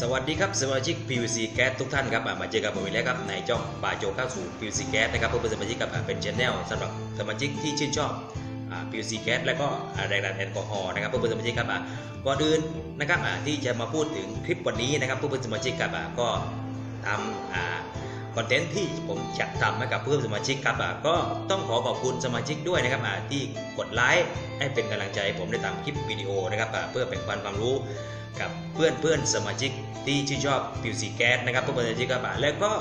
สวัสดีครับสมาชิก PVC Gas ทุกท่านครับมาเจอกับผมอีกแล้วครับในจ้องบาโจเข้าสู่ PVC Gas นะครับเพื่อเป็นสมาชิกกับเป็นชแนลสำหรับสมาชิกที่ชื่นชอบอ PVC Gas และก็แรงดันแอลกอฮอล์นะครับเพื่อเป็นสมาชิกครับก่อนอื่นนะครับที่จะมาพูดถึงคลิปวันนี้นะครับเพื่อเป็นสมาชิกครับก็ทำคอนเทนต์ที่ผมจัดทำให้กับเพื่อนสมาชิกครับก็ต้องขอขอบคุณสมาชิกด้วยนะครับที่กดไลค์ให้เป็นกำลังใจผมได้ทำคลิปวิดีโอนะครับเพื่อแบ่งปันความรู้ กับเพื่อนเพื่อนสมาชิกที่ชื่นชอบผิวสีแก๊สนะครับเพื่อนสมาชิกครับแล้วก็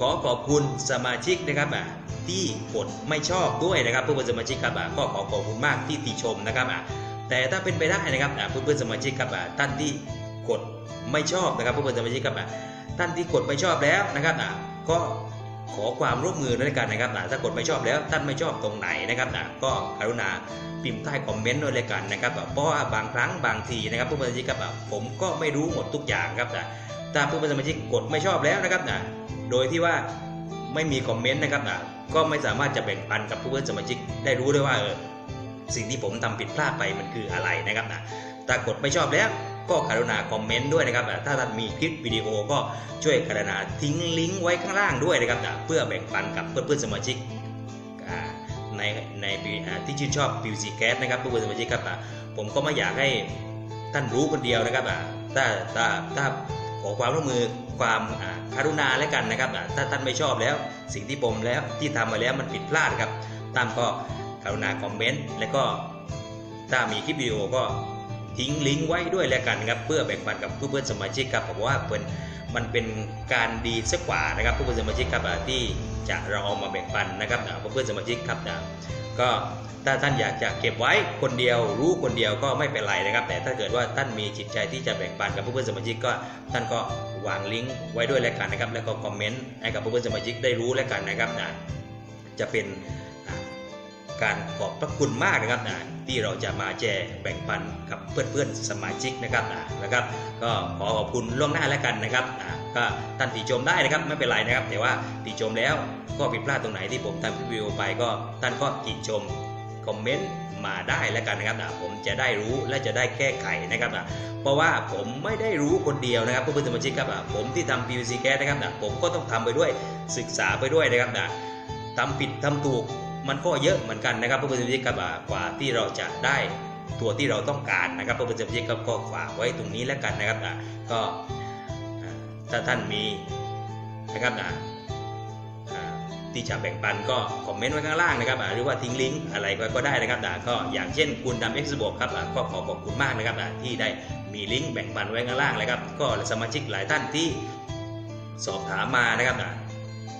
ขอขอบคุณสมาชิกนะครับอะที่กดไม่ชอบด้วยนะครับเพื่อนสมาชิกครับก็ขอขอบคุณมากที่ติชมนะครับอะแต่ถ้าเป็นไปได้นะครับอะเพื่อนๆสมาชิกครับท่านที่กดไม่ชอบนะครับเพื่อนๆสมาชิกครับท่านที่กดไม่ชอบแล้วนะครับอะก็ ขอความร่วมมือด้วยกันนะครับอะถ้ากดไม่ชอบแล้วท่านไม่ชอบตรงไหนนะครับอะก็กรุณาพิมพ์ใต้คอมเมนต์ด้วยเลยกันนะครับเพราะว่าบางครั้งบางทีนะครับเพื่อนๆสมาชิกครับผมก็ไม่รู้หมดทุกอย่างครับนะถ้าเพื่อนๆสมาชิกกดไม่ชอบแล้วนะครับนะโดยที่ว่าไม่มีคอมเมนต์นะครับนะก็ไม่สามารถจะแบ่งปันกับเพื่อนๆสมาชิกได้รู้ด้วยว่าเออสิ่งที่ผมทำผิดพลาดไปมันคืออะไรนะครับนะ ถ้ากดไม่ชอบแล้วก็กรุณาคอมเมนต์ด้วยนะครับ ถ้าท่านมีคลิปวิดีโอก็ช่วยกรุณาทิ้งลิงก์ไว้ข้างล่างด้วยนะครับ เพื่อแบ่งปันกับเพื่อนๆสมาชิกในในที่ชื่นชอบ PVC Gas นะครับเพื่อนๆสมาชิกครับผมก็ไม่อยากให้ท่านรู้คนเดียวนะครับถ้าถ้าถ้าขอความร่วมมือความอ่ากรุณาแล้วกันนะครับ ถ้าท่านไม่ชอบแล้วสิ่งที่ผมแล้วที่ทำมาแล้วมันผิดพลาดครับตามก็กรุณาคอมเมนต์แล้วก็ถ้ามีคลิปวิดีโอก็ ทิ้งลิงก์ไว้ด้วยแล้วกันครับเพื่อแบ่งปันกับเพื่อนๆสมาชิกครับผมว่าเพื่อนมันเป็นการดีสักกว่านะครับเพื่อนๆสมาชิกครับที่จะเราเอามาแบ่งปันนะครับอะเพื่อนๆสมาชิกครับนะก็ถ้าท่านอยากจะเก็บไว้คนเดียวรู้คนเดียวก็ไม่เป็นไรนะครับ แต่ถ้าเกิดว่าท่านมีจิตใจที่จะแบ่งปันกับเพื่อนๆสมาชิกก็ท่านก็วางลิงก์ไว้ด้วยแล้วกันนะครับ แล้วก็คอมเมนต์ให้กับเพื่อนๆสมาชิกได้รู้แล้วกันนะครับนะจะเป็น การขอบพระคุณมากนะครับนะที่เราจะมาแชร์แบ่งปันกับเพื่อนๆสมาชิกนะครับนะนะครับ ก็ขอขอบคุณล่วงหน้าแล้วกันนะครับอ่าก็ท่านติชมได้นะครับไม่เป็นไรนะครับ แต่ว่าติชมแล้วก็ผิดพลาดตรงไหนที่ผมทำคลิปวิดีโอไปก็ท่านก็ติชมคอมเมนต์มาได้แล้วกันนะครับนะผมจะได้รู้และจะได้แก้ไขนะครับนะเพราะว่าผมไม่ได้รู้คนเดียวนะครับเพื่อนๆสมาชิกครับอะผมที่ทำ PVC Gas นะครับนะผมก็ต้องทำไปด้วยศึกษาไปด้วยนะครับนะทำผิดทำถูก มันก็เยอะเหมือนกันนะครับเพื่อนๆสมาชิกครับกว่าที่เราจะได้ตัวที่เราต้องการนะครับเพื่อนๆสมาชิกครับก็ฝากไว้ตรงนี้แล้วกันนะครับนะก็ถ้าท่านมีนะครับนะอ่าที่จะแบ่งปันก็คอมเมนต์ไว้ข้างล่างนะครับหรือว่าทิ้งลิงก์อะไรก็ก็ได้นะครับนะก็อย่างเช่นคุณดำเอ็กซ์บวกครับอ่าก็ขอขอบคุณมากนะครับนะที่ได้มีลิงก์แบ่งปันไว้ข้างล่างเลยครับก็สมาชิกหลายท่านที่สอบถามมานะครับนะ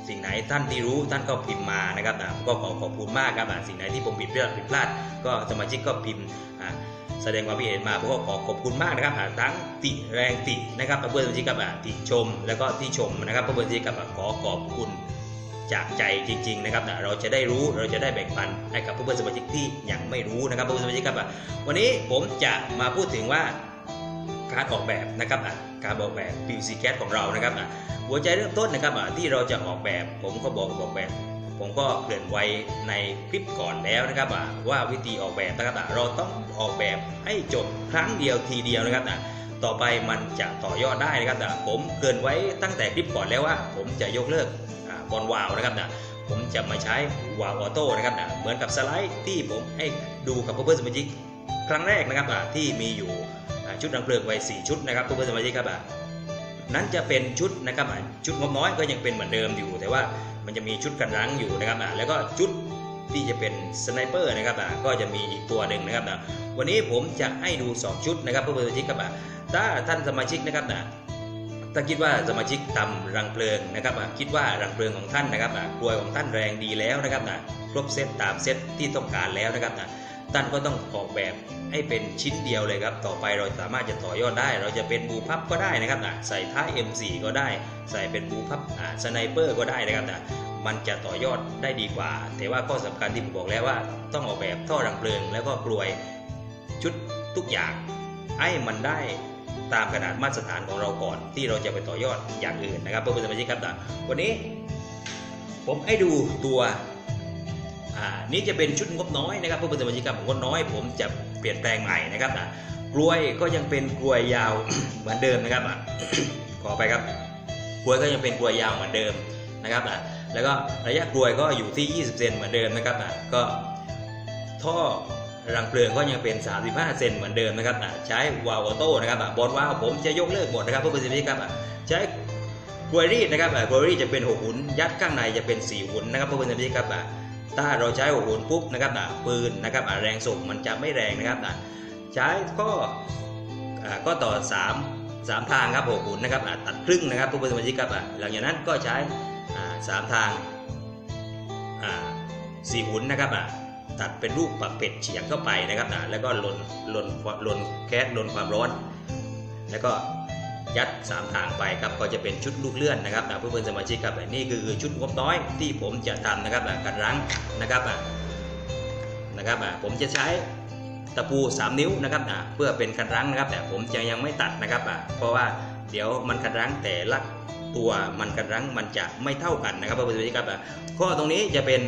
สิ่งไหนท่านที่รู้ท่านก็พิมพ์มานะครับนะก็ขอขอบคุณมากครับสิ่งไหนที่ผมผิดพลาดผิดพลาด ก็สมาชิกก็พิมพ์อ่าแสดงความคิดเห็นมาผมก็ขอขอบคุณมากนะครับทั้งติแรงตินะครับเพื่อนสมาชิกครับอ่าติชม แล้วก็ที่ชมนะครับเพื่อนสมาชิกครับขอขอบคุณจากใจจริงๆนะครับอ่าเราจะได้รู้เราจะได้แบ่งปันให้กับเพื่อนสมาชิกที่ยังไม่รู้นะครับเพื่อนสมาชิกครับวันนี้ผมจะมาพูดถึงว่าการออกแบบนะครับอ่า การออกแบบ PVC Gas ของเรานะครับอ่าหัวใจเริ่มต้นนะครับอ่าที่เราจะออกแบบผมก็บอกออกแบบ ผมก็เกริ่นไว้ในคลิปก่อนแล้วนะครับอะว่าวิธีออกแบบนะครับเราต้องออกแบบให้จบครั้งเดียวทีเดียวนะครับอะต่อไปมันจะต่อยอดได้นะครับอ่ผมเกริ่นไว้ตั้งแต่คลิปก่อนแล้วว่า ผมจะยกเลิกบอลวาวนะครับอะผมจะมาใช้วาวออโต้นะครับอะเหมือนกับสไลด์ที่ผมให้ดูกับเพื่อนสมาชิกครั้งแรกนะครับอะที่มีอยู่ ชุดดังเพลิงไว้สี่ชุดนะครับเพื่อนสมาชิกครับอะนั้นจะเป็นชุดนะครับชุดงบน้อยก็ยังเป็นเหมือนเดิมอยู่ แต่ว่ามันจะมีชุดกันรั้งอยู่นะครับแล้วก็ชุดที่จะเป็นสไนเปอร์นะครับก็จะมีอีกตัวหนึ่งนะครับวันนี้ผมจะให้ดู 2 ชุดนะครับเพื่อนสมาชิกครับอะถ้าท่านสมาชิกนะครับนะถ้าคิดว่าสมาชิกทำรังเพลิงนะครับคิดว่ารังเพลิงของท่านนะครับกลวยของท่านแรงดีแล้วนะครับนะครบเซตตามเซตที่ต้องการแล้วนะครับนะ ท่านก็ต้องออกแบบให้เป็นชิ้นเดียวเลยครับ ต่อไปเราสามารถจะต่อยอดได้ เราจะเป็นบูพับก็ได้นะครับนะใส่ท้าย M4 ก็ได้ ใส่เป็นบูพับอ่าสไนเปอร์ก็ได้นะครับนะมันจะต่อยอดได้ดีกว่า แต่ว่าข้อสำคัญที่ผมบอกแล้วว่า ต้องออกแบบท่อรังเพลิง แล้วก็กลวยชุดทุกอย่างให้มันได้ตามขนาดมาตรฐานของเราก่อน ที่เราจะไปต่อยอดอย่างอื่นนะครับเพื่อนๆสมาชิกครับวันนี้ผมให้ดูตัว อ่านี่จะเป็นชุดงบน้อยนะครับเพื่อนๆสมาชิกครับงบน้อย ผมจะเปลี่ยนแปลงใหม่นะครับนะกลวยก็ยังเป็นกลวยยาวเหมือนเดิมนะครับอะขอไปครับกลวยก็ยังเป็นกลวยยาวเหมือนเดิมนะครับอะแล้วก็ระยะกลวยก็อยู่ที่ 20 เซนเหมือนเดิมนะครับอะก็ท่อรังเพลิงก็ยังเป็น 35 เซนเหมือนเดิมนะครับอะใช้วาล์วออโต้นะครับอะบอลวาล์วผมจะยกเลิกหมดนะครับเพื่อประสิทธิภาพครับอะใช้กลวยรีดนะครับอะกลวยรีดจะเป็น 6 หุ่นยัดข้างในจะเป็น 4 หุ่นนะครับเพื่อประสิทธิภาพครับอะ ถ้าเราใช้6หุ่นปุ๊บนะครับอะปืนนะครับอะแรงส่งมันจะไม่แรงนะครับอะใช้ก็ก็ต่อ 3 3 ทางครับ6หุ่นนะครับอ่าตัดครึ่งนะครับผู้บริสมาชิกครับอ่าหลังจากนั้นก็ใช้สามทางสี่หุ่นนะครับอ่าตัดเป็นรูปปักเป็ดเฉียงเข้าไปนะครับอ่าแล้วก็หล่นหล่นหล่นแก๊สหล่นความร้อน แล้วก็ ยัด 3 ทางไปครับก็จะเป็นชุดลูกเลื่อนนะครับอ่าผู้บริสมาชิกครับนี่คือชุดงบน้อยที่ผมจะทำนะครับอ่ากันรั้งนะครับนะครับผมจะใช้ตะปู 3 นิ้วนะครับอะเพื่อเป็นกันรั้งนะครับแต่ผมจะยังไม่ตัดนะครับอะเพราะว่าเดี๋ยวมันกันรั้งแต่ละตัวมันกันรั้งมันจะไม่เท่ากันนะครับเพื่อนๆสมาชิกครับอะก็ตรงนี้จะเป็น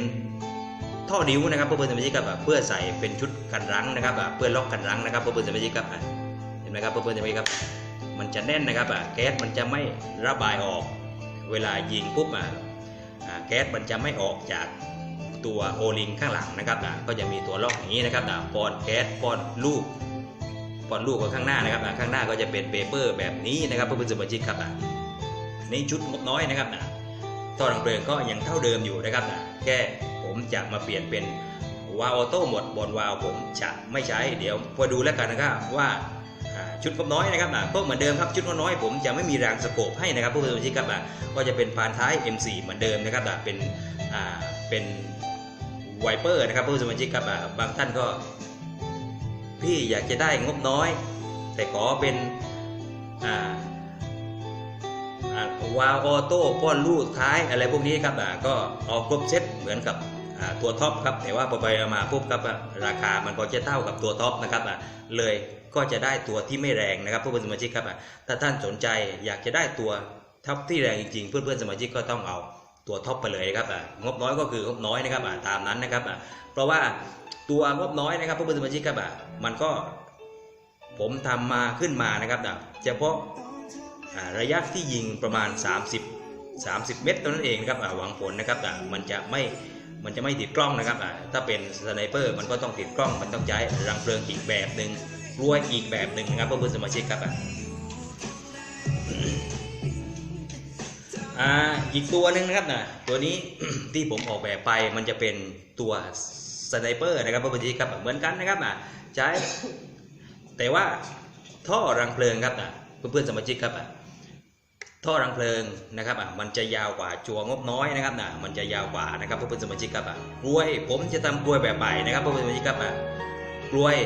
ท่อดิ้วนะครับเพื่อนๆสมาชิกครับเพื่อใส่เป็นชุดกันรั้งนะครับเพื่อล็อกกันรั้งนะครับเพื่อนๆสมาชิกครับเห็นไหมครับเพื่อนๆสมาชิกครับ มันจะแน่นนะครับอะแก๊สมันจะไม่ระบายออก เวลายิงปุ๊บอะแก๊สมันจะไม่ออกจากตัวโอลิงข้างหลังนะครับนะก็จะมีตัวล็อกอย่างนี้นะครับนะปอนแก๊สปอนลูกปอนลูกกับข้างหน้านะครับนะข้างหน้าก็จะเป็นเปเปอร์แบบนี้นะครับเพื่อนสมาชิกครับนะนี่ชุดงบน้อยนะครับนะท่อรังเพลิงก็ยังเท่าเดิมอยู่นะครับนะแค่ผมจะมาเปลี่ยนเป็นวาล์วออโต้หมดบนวาล์วผมจะไม่ใช้เดี๋ยวพอดูแล้วกันนะครับว่า ชุดงบน้อยนะครับนะก็เหมือนเดิมครับชุดงบน้อยผมจะไม่มีรางสโคปให้นะครับเพื่อนๆสมาชิครับนะก็จะเป็นพานท้าย M4 เหมือนเดิมนะครับนะเป็นอ่าเป็นไวเปอร์นะครับผู้สมาชิกครับบางท่านก็ พี่อยากจะได้งบน้อย แต่ขอเป็นอ่าวาล์วออโต้ป้อนลูกท้ายอะไรพวกนี้ครับก็เอาครบเซตเหมือนกับตัวท็อปครับแต่ว่าพอไปมาปุ๊บครับราคามันก็จะเท่ากับตัวท็อปนะครับเลย ก็จะได้ตัวที่ไม่แรงนะครับเพื่อนๆสมาชิกครับถ้าท่านสนใจอยากจะได้ตัวท็อปที่แรงจริงๆ เพื่อนๆสมาชิกก็ต้องเอาตัวท็อปไปเลยนะครับงบน้อยก็คืองบน้อยนะครับตามนั้นนะครับเพราะว่าตัวงบน้อยนะครับเพื่อนๆสมาชิกครับมันก็ผมทำมาขึ้นมานะครับเฉพาะระยะที่ยิงประมาณ 30 30 เมตรเท่านั้นเองนะครับหวังผลนะครับมันจะไม่มันจะไม่ติดกล้องนะครับถ้าเป็นสไนเปอร์มันก็ต้องติดกล้องมันต้องใช้รังเพลิงอีกแบบหนึ่ง กล้วยอีกแบบหนึ่งนะครับเพื่อนๆสมาชิกครับอะอ่าอีกตัวหนึ่งนะครับนะตัวนี้ที่ผมออกแบบไปมันจะเป็นตัวสไนเปอร์นะครับเพื่อนๆครับเหมือนกันนะครับนะใช้แต่ว่าท่อรังเพลิงครับนะเพื่อนๆสมาชิกครับอะท่อรังเพลิงนะครับอะมันจะยาวกว่าจัวงบน้อยนะครับนะมันจะยาวกว่านะครับเพื่อนๆสมาชิกครับอะกล้วยผมจะทำกล้วยแบบใหม่นะครับเพื่อนๆสมาชิกครับอะกล้วย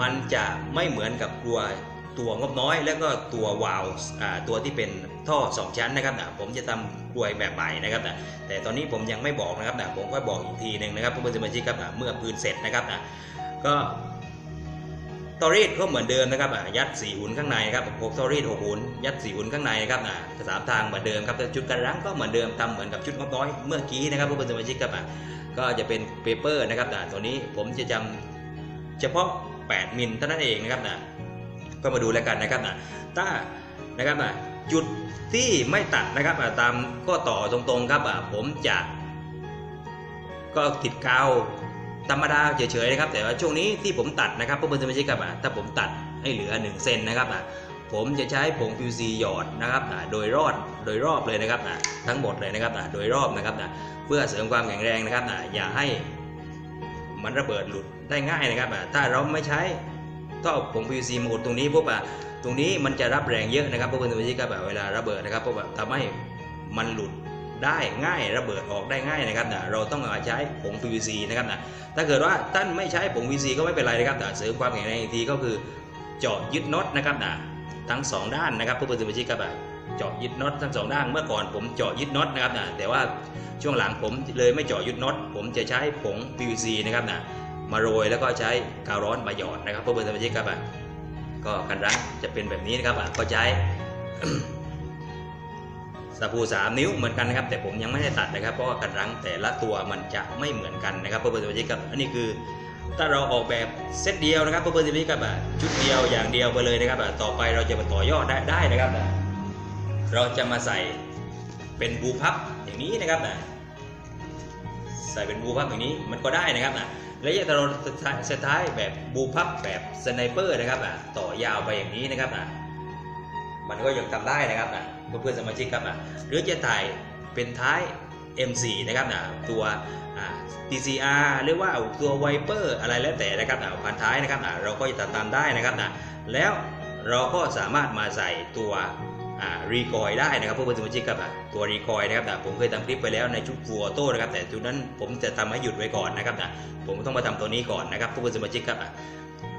มันจะไม่เหมือนกับกล้วตัวงบน้อย แล้วก็ตัววาล์วตัวที่เป็นท่อ 2 ชั้นนะครับนะผมจะทำกลวยแบบใหม่นะครับนะแต่ตอนนี้ผมยังไม่บอกนะครับนะผมก็บอกอีกทีหนึ่งนะครับเพื่อนสมาชิกครับนะเมื่อปืนเสร็จนะครับนะก็ตอรีดก็เหมือนเดิมนะครับยัดสี่หุ่นข้างในครับหกตอรีดหกหุ่นยัดสี่หุ่นข้างในครับนะสามทางเหมือนเดิมครับแต่ชุดกันรั้งก็เหมือนเดิมทำเหมือนกับชุดงบน้อยเมื่อกี้นะครับเพื่อนสมาชิกครับก็จะเป็นเปเปอร์นะครับนะตัวนี้ผมจะจำเฉพาะ 8 มิลเท่านั้นเองนะครับนะก็มาดูแล้วกันนะครับนะถ้านะครับนะจุดที่ไม่ตัดนะครับอะตามก็ต่อตรงๆครับอะผมจะก็ติดกาวธรรมดาเฉยๆนะครับ แต่ว่าช่วงนี้ที่ผมตัดนะครับเพื่อนๆสมาชิกครับอะถ้าผมตัดให้เหลือ 1 เซนนะครับอะผมจะใช้ผง PVC หยอดนะครับอะโดยรอดโดยรอบเลยนะครับอะทั้งหมดเลยนะครับอะโดยรอบนะครับอะเพื่อเสริมความแข็งแรงนะครับอะอย่าให้มันระเบิดหลุด ได้ง่ายนะครับถ้าเราไม่ใช้ก็ผง PVC มาอุดตรงนี้ปุ๊บอะตรงนี้มันจะรับแรงเยอะนะครับเพื่อนๆสมาชิกครับแบบเวลาระเบิดนะครับปุ๊บอะทำให้มันหลุดได้ง่ายระเบิดออกได้ง่ายนะครับนะเราต้องเอาใช้ผง PVC นะครับนะถ้าเกิดว่าท่านไม่ใช้ผง PVC ก็ไม่เป็นไรนะครับนะเสริมความแข็งแรงอีกทีก็คือเจาะยึดน็อตนะครับนะทั้งสองด้านนะครับเพื่อนสมาชิกครับเจาะยึดน็อตทั้งสองด้านเมื่อก่อนผมเจาะยึดน็อตนะครับนะแต่ว่าช่วงหลังผมเลยไม่เจาะยึดน็อตผมจะใช้ผง PVC นะครับนะ มาโรยแล้วก็ใช้กาวร้อนมาหยอดนะครับเพื่อนๆสมาชิกครับอะก็กันรั้งจะเป็นแบบนี้นะครับอะก็ใช้สบู่สามนิ้วเหมือนกันนะครับ แต่ผมยังไม่ได้ตัดนะครับ เพราะว่ากันรั้งแต่ละตัวมันจะไม่เหมือนกันนะครับเพื่อนๆสมาชิกครับอันนี้คือถ้าเราออกแบบเซตเดียวนะครับเพื่อนๆจะมีกับชุดเดียวอย่างเดียวไปเลยนะครับต่อไปเราจะมาต่อยอดได้ได้นะครับ เราจะมาใส่เป็นบูพับอย่างนี้นะครับใส่เป็นบูพับอย่างนี้มันก็ได้นะครับ อะและถ้าเราสท้ายแบบบูพับแบบสไนเปอร์นะครับอะต่อยาวไปอย่างนี้นะครับอะมันก็ยังทำได้นะครับอะเพื่อนๆสมาชิกครับอะหรือจะถ่ายเป็นท้าย M4 นะครับนะตัวอ่า TCR หรือว่าตัว Viper อะไรแล้วแต่นะครับนะพันท้ายนะครับนะเราก็จะตามได้นะครับนะแล้วเราก็สามารถมาใส่ตัว รีคอยได้นะครับเพื่อนสมาชิกครับตัวรีคอยนะครับนะผมเคยทำคลิปไปแล้วในชุดฟัวโต้นะครับแต่จุดนั้นผมจะทำให้หยุดไว้ก่อนนะครับนะผมต้องมาทำตัวนี้ก่อนนะครับเพื่อนสมาชิกครับ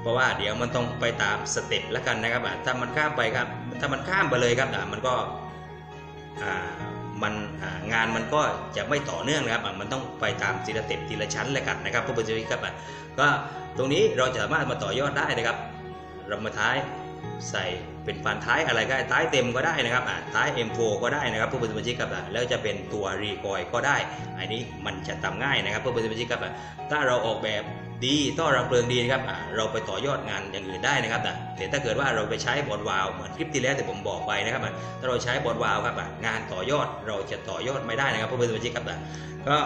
เพราะว่าเดี๋ยวมันต้องไปตามสเต็ปแล้วกันนะครับถ้ามันข้ามไปครับถ้ามันข้ามไปเลยครับนะมันก็มันงานมันก็จะไม่ต่อเนื่องนะครับ มันต้องไปตามทีละเต็ปทีละชั้นเลยกันนะครับเพื่อนๆครับอะก็ตรงนี้เราจะสามารถมาต่อยอดได้นะครับเรามาท้ายใส่ เป็นฟันท้ายอะไรก็ได้ท้ายเต็มก็ได้นะครับอะท้าย M4 ก็ได้นะครับเพื่อนๆสมาชิกครับอะแล้วจะเป็นตัวรีคอยก็ได้ อันนี้มันจะทำง่ายนะครับเพื่อนๆสมาชิกครับอะถ้าเราออกแบบดีท่อรังเพลิงดีนะครับอะเราไปต่อยอดงานอย่างอื่นได้นะครับแต่ถ้าเกิดว่าเราไปใช้บอลวาล์วเหมือนคลิปที่แล้วที่ผมบอกไปนะครับอะถ้าเราใช้บอลวาล์วครับอะงานต่อยอดเราจะต่อยอดไม่ได้นะครับเพื่อนๆสมาชิกครับอะก็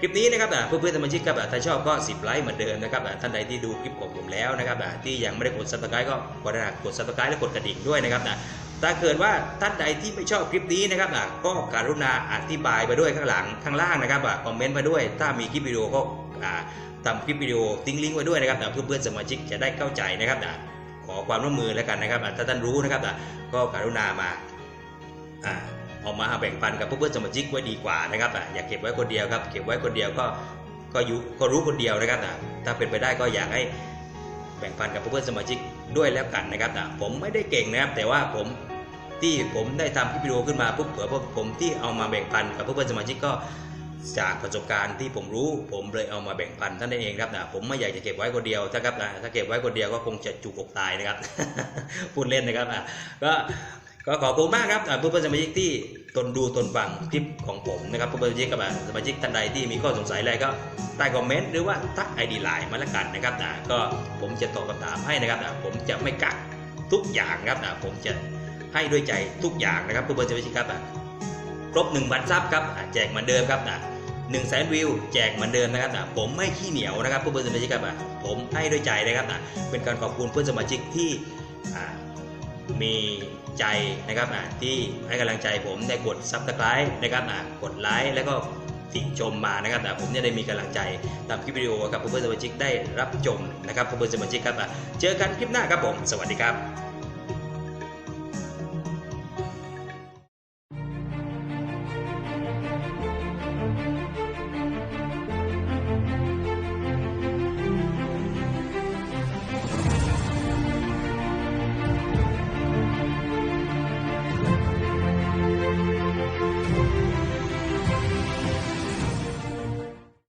คลิปนี้นะครับเพื่อนๆสมาชิกครับถ้าชอบก็10ไลค์เหมือนเดิมนะครับท่านใดที่ดูคลิปของผมแล้วนะครับที่ยังไม่ได้กด subscribe ก็กดนะกด subscribe และกดกระดิ่งด้วยนะครับนะถ้าเกิดว่าท่านใดที่ไม่ชอบคลิปนี้นะครับอะก็กรุณาอธิบายไปด้วยข้างหลังข้างล่างนะครับคอมเมนต์ไปด้วย ถ้ามีคลิปวิดีโอก็อ่าทำคลิปวิดีโอทิ้งลิงก์ไว้ด้วยนะครับเพื่อนๆสมาชิกจะได้เข้าใจนะครับนะขอความร่วมมือแล้วกันนะครับถ้าท่านรู้นะครับก็กรุณามา เอามาแบ่งปันกับเพื่อนๆสมาชิกไว้ดีกว่านะครับอะอย่าเก็บไว้คนเดียวครับ เก็บไว้คนเดียวก็ก็อยู่ก็รู้คนเดียวนะครับนะถ้าเป็นไปได้ก็อยากให้แบ่งปันกับเพื่อนๆสมาชิกด้วยแล้วกันนะครับนะผมไม่ได้เก่งนะครับ แต่ว่าผมที่ผมได้ทำคลิปวิดีโอขึ้นมาปุ๊บเผื่อผมที่เอามาแบ่งปันกับเพื่อนๆสมาชิกก็จากประสบการณ์ที่ผมรู้ผมเลยเอามาแบ่งปันท่านนั่นเองครับนะผมไม่อยากจะเก็บไว้คนเดียวถ้าครับนะถ้าเก็บไว้คนเดียวก็คงจะจุกอกตายนะครับพูดเล่นนะครับอะก็ ก็ขอบคุณมากครับอ่าเพื่อนๆสมาชิกที่ตนดูตนฟังคลิปของผมนะครับเพื่อนๆสมาชิกกับสมาชิกท่านใดที่มีข้อสงสัยอะไรก็ใต้คอมเมนต์หรือว่าทักไอดีไลน์มาละกันนะครับนะก็ผมจะตอบคำถามให้นะครับนะผมจะไม่กักทุกอย่างครับนะผมจะให้ด้วยใจทุกอย่างนะครับเพื่อนๆสมาชิกครับครบ1,000ซับครับแจกเหมือนเดิมครับนะหนึ่งแสนวิวแจกเหมือนเดิมนะครับนะผมไม่ขี้เหนียวนะครับเพื่อนๆสมาชิกครับผมให้ด้วยใจนะครับนะเป็นการขอบคุณเพื่อนสมาชิกที่มี ใจนะครับอะที่ให้กำลังใจผมได้กดซับสไคร b e นะครับอะกดไลค์แล้วก็ติชมมานะครับอะผมจะได้มีกำลังใจทำคลิปวิดีโอกับเพื่อนสมาชิกได้รับชมนะครับเพื่อนสมาชิกครับอะเจอกันคลิปหน้าครับผม สวัสดีครับ